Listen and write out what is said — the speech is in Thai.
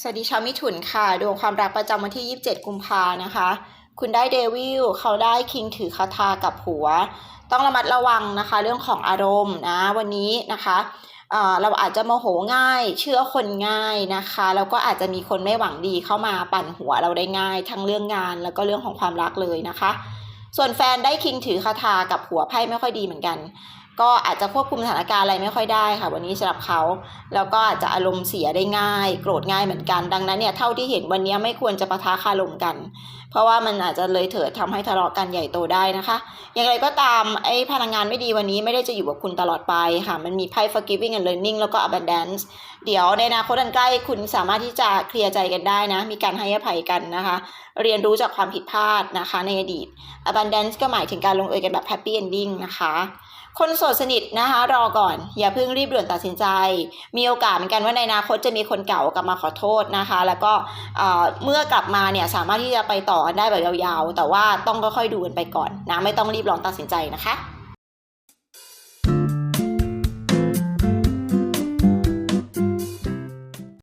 สวัสดีชาวมิถุนค่ะ ดวงความรักประจำวันที่ 27 กุมภานะคะ คุณได้เดวิลเขาได้คิงถือคาถากับหัว ต้องระมัดระวังนะคะ เรื่องของอารมณ์นะวันนี้นะคะเเราอาจจะโมโหง่าย เชื่อคนง่ายนะคะแล้วก็อาจจะมีคนไม่หวังดีเข้ามาปั่นหัวเราได้ง่าย ทั้งเรื่องงานแล้วก็เรื่องของความรักเลยนะคะ ส่วนแฟนได้คิงถือคาถากับหัวไพ่ไม่ค่อยดีเหมือนกัน ก็อาจจะควบคุมสถานการณ์อะไรไม่ค่อยได้ค่ะ วันนี้สำหรับเขาแล้วก็อาจจะอารมณ์เสียได้ง่าย โกรธง่ายเหมือนกัน ดังนั้นเนี่ยเท่าที่เห็นวันนี้ไม่ควรจะปะทะคารมกัน เพราะว่ามันอาจจะเลยเถิดทำให้ทะเลาะกันใหญ่โตได้นะคะ อย่างไรก็ตามไอ้พลังงานไม่ดีวันนี้ไม่ได้จะอยู่กับคุณตลอดไปค่ะ มันมีไพ่ forgiving and learning แล้วก็ abundance เดี๋ยวในอนาคตอันใกล้คุณสามารถที่จะเคลียร์ใจกันได้นะ มีการให้อภัยกันนะคะ เรียนรู้จากความผิดพลาดนะคะในอดีต abundance ก็หมายถึงการลงเอยกันแบบ happy ending นะคะคนโสดสนิทนะคะรอก่อน อย่าเพิ่งรีบด่วนตัดสินใจ มีโอกาสเหมือนกันว่าในอนาคตจะมีคนเก่ากลับมาขอโทษนะคะ แล้วก็เอ่อเมื่อกลับมาเนี่ยสามารถที่จะไปต่อกันได้แบบยาวๆ แต่ว่าต้องค่อยๆดูกันไปก่อนนะไม่ต้องรีบลองตัดสินใจนะคะ